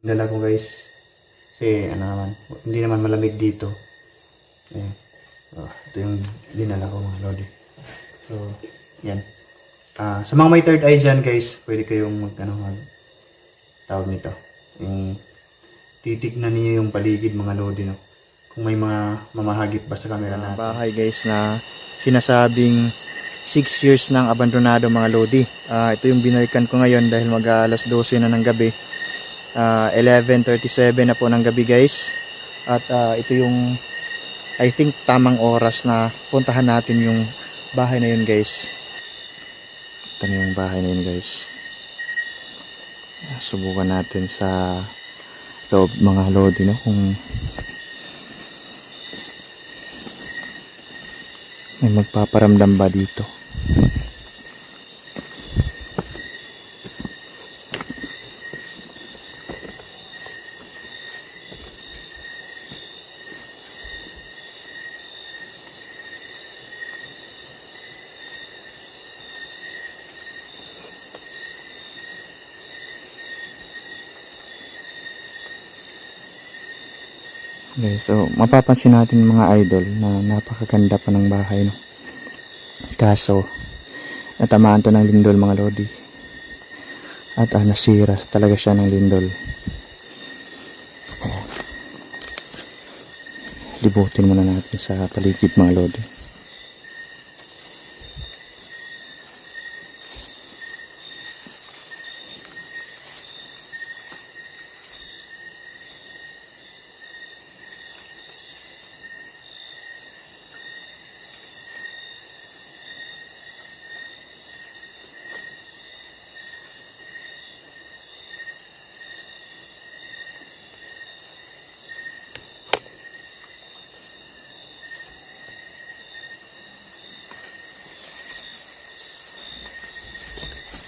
Dala ko guys. Kasi ano naman, hindi naman malamig dito. Ayan. Oh, ito yung dinala ko mga lodi. So, yan. Ah, sa mga may third eye dyan guys, pwede kayong mag, ano, mag, tawag nito. Yung, titignan niyo yung paligid mga lodi, no? Kung may mga mamahagip ba sa camera Mga natin. bahay guys na sinasabing 6 years nang abandonado mga lodi. Ah, ito yung binalikan ko ngayon dahil mag alas 12 na ng gabi. Ah, 11.37 na po ng gabi guys. At ah, ito yung I think tamang oras na puntahan natin yung bahay na yun guys. Ito na yung bahay na yun guys. Ah, Subukan natin sa loob mga lodi no kung may magpaparamdam ba dito. Okay, so mapapansin natin mga idol na napakaganda pa ng bahay no. Kaso natamaan to ng lindol mga lodi. At ah, nasira talaga siya ng lindol. Libutin muna natin sa paligid mga lodi.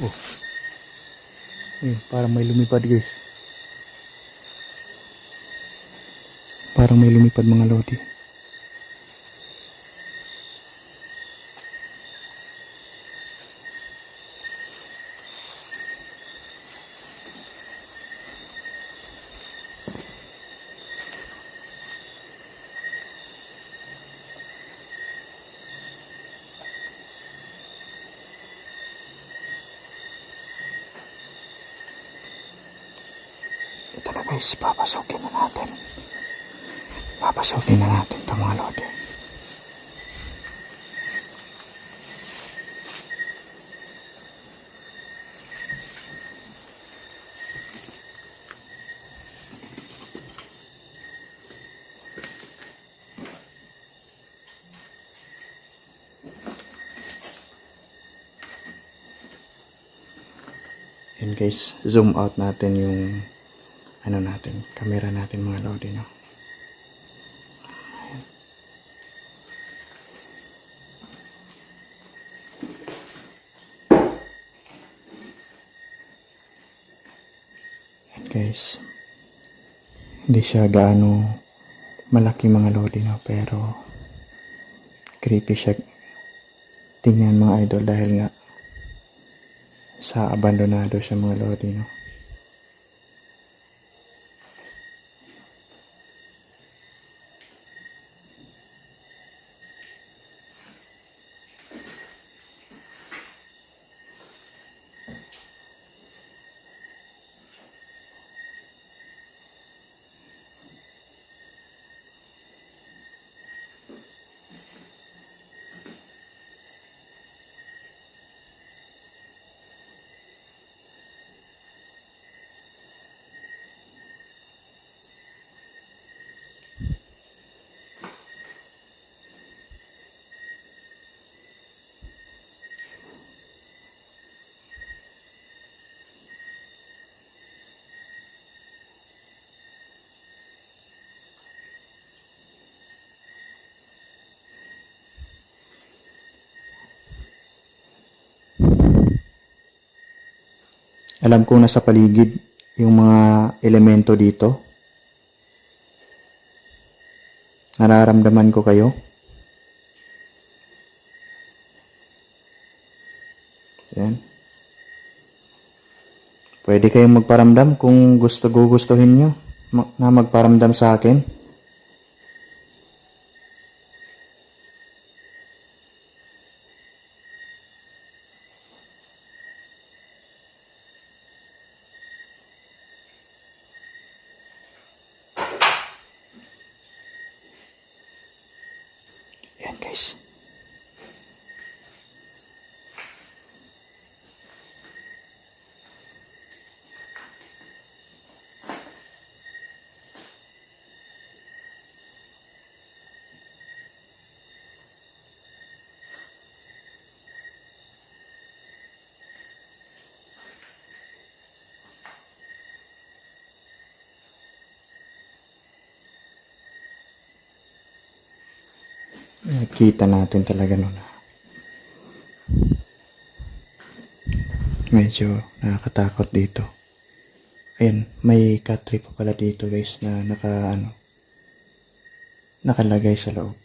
Ayun, parang may lumipad guys. Parang may lumipad mga lodi. Ito na guys, papasukin na natin. Papasukin na natin ito mga lodi. Yan guys, zoom out natin yung ano natin, camera natin mga lodi, no? Ayan. Ayan guys. Hindi siya gaano malaki mga lodi, no? Pero creepy siya tingnan mga idol dahil nga sa abandonado siya mga lodi, no? Alam kong nasa paligid yung mga elemento dito. Nararamdaman ko kayo. Yan. Pwede kayong magparamdam kung gusto gugustuhin nyo na magparamdam sa akin. Yan guys. Nakita natin talaga nun. ah. Medyo nakakatakot dito. Ayan, may tree pa pala dito guys na naka ano nakalagay sa loob.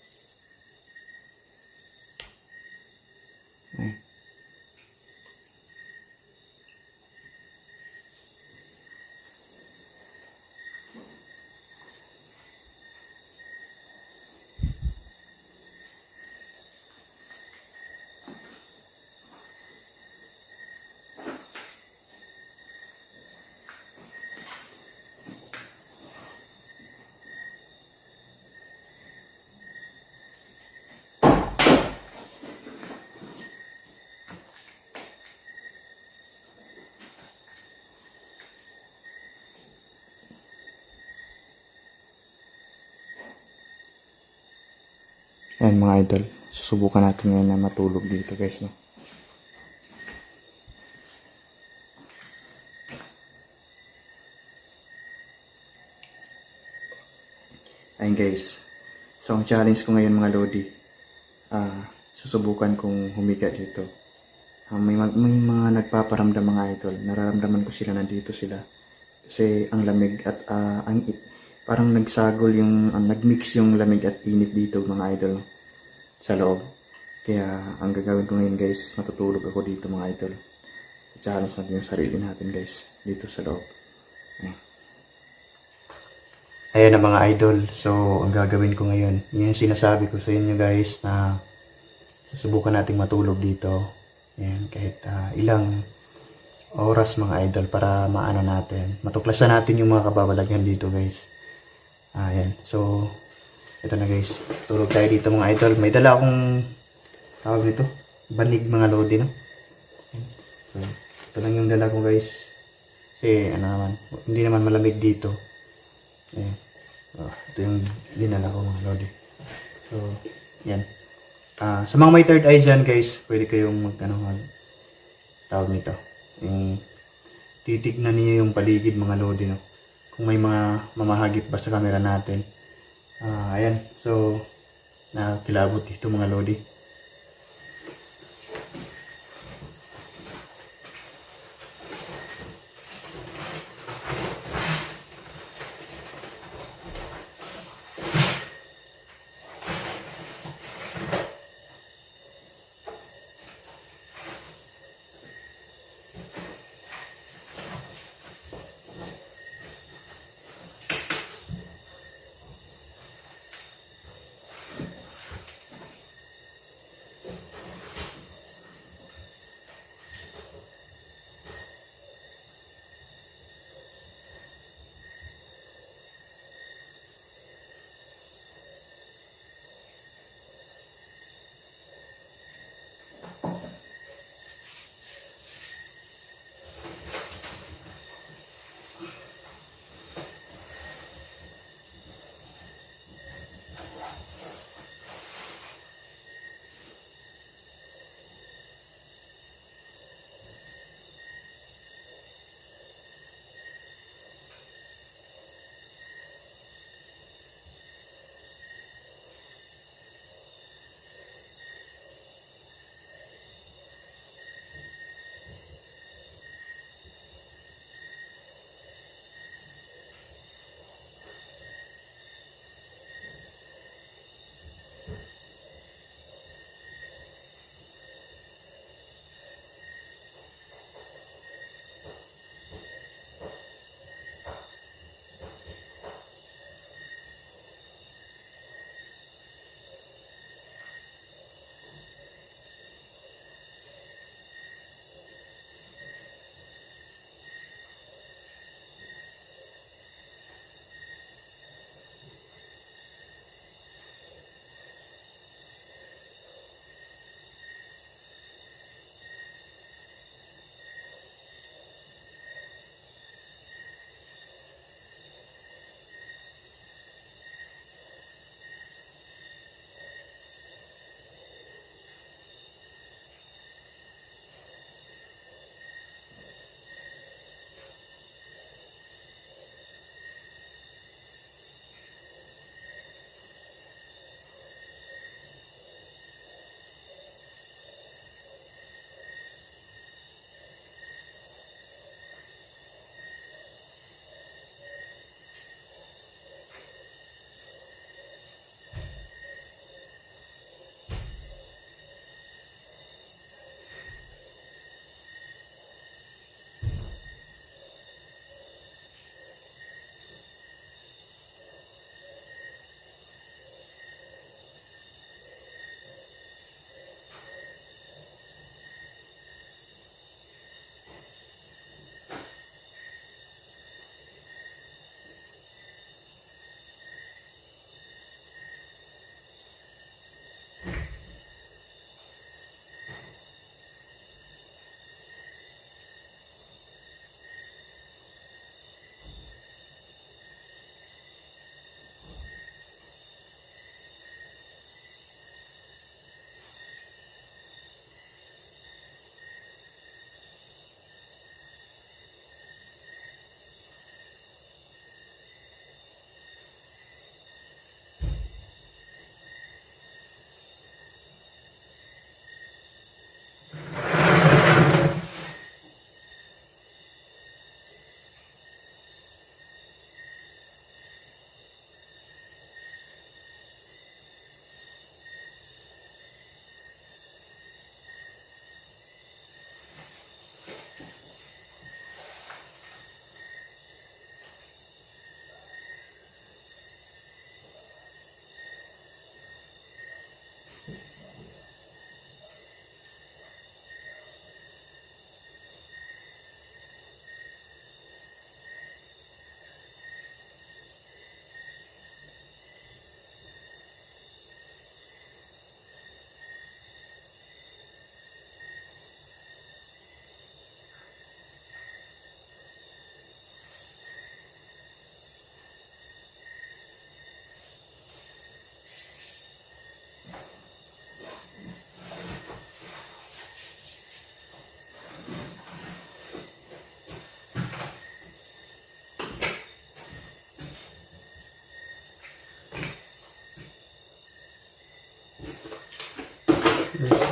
Ayan mga idol, susubukan natin ngayon na matulog dito guys. No? Ayun guys, so ang challenge ko ngayon mga lodi, ah susubukan kong humiga dito. Ah, may, may mga nagpaparamdam mga idol, nararamdaman ko sila nandito sila. Kasi ang lamig at ah, ang parang nagsagol yung, ang nagmix yung lamig at init dito mga idol sa loob. Kaya ang gagawin ko ngayon guys, matutulog ako dito mga idol. Challenge natin yung sarili natin guys, dito sa loob. Ayan. Ang mga idol. So, ang gagawin ko ngayon, yun yung sinasabi ko sa inyo guys na susubukan nating matulog dito. Ayan, kahit ah, ilang oras mga idol para maano natin. Matuklasan natin yung mga kababalaghan dito guys. Ayan. So, ito na guys. Tulog tayo dito mga idol. May dala akong tawag nito. Banig mga lodi, no? So, ito lang yung dala ko guys. Kasi, ano naman, hindi naman malamig dito. Ayan. Oh, ito yung dinala ko mga lodi. So, yan. Ah, sa mga may third eye dyan guys, pwede kayong mag, ano, mag, tawag nito. Yung, titignan niyo yung paligid mga lodi, no? Kung may mga mamahagip ba sa camera natin. Ah, ayan. So, nakakilabot dito mga lodi.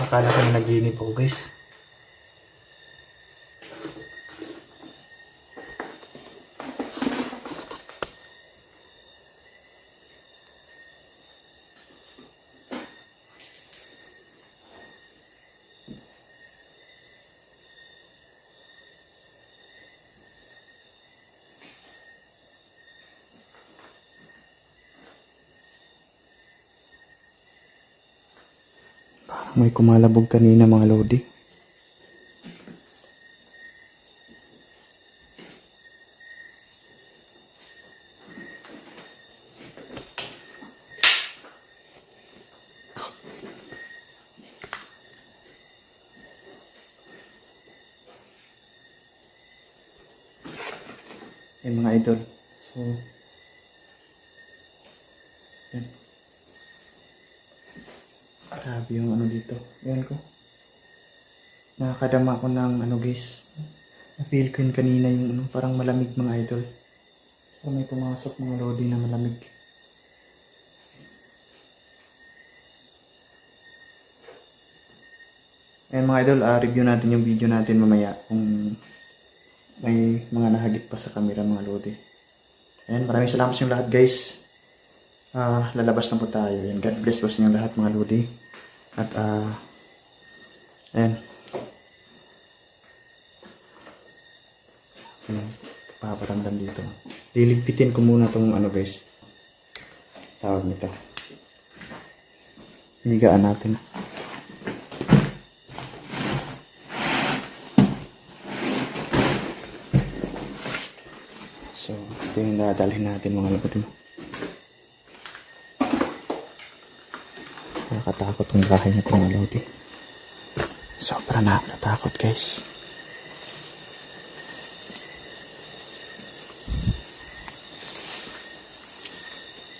Akala ko na naginip ako guys. May kumalabog kanina mga lodi. Yan mga idol. So, yan. Grabe yung ano dito. Yan ko. Nakakadama ko ng ano guys. Na-feel ko yun kanina yung ano, parang malamig mga idol. So may pumasok mga lodi na malamig. Ayan mga idol, ah, review natin yung video natin mamaya kung may mga nahagip pa sa camera mga lodi. Ayan, maraming salamat sa inyo lahat guys. Ah, lalabas na po tayo. Ayan, God bless po sa inyo lahat mga lodi. At ah, ayan. Ayan, paparamdam dito. Liligpitin ko muna tong ano guys. Tawag nito. Higaan natin. So, ito yung dadalhin natin mga lodi. Nakakatakot yung bahay na mga lodi. Sobra nakakatakot guys.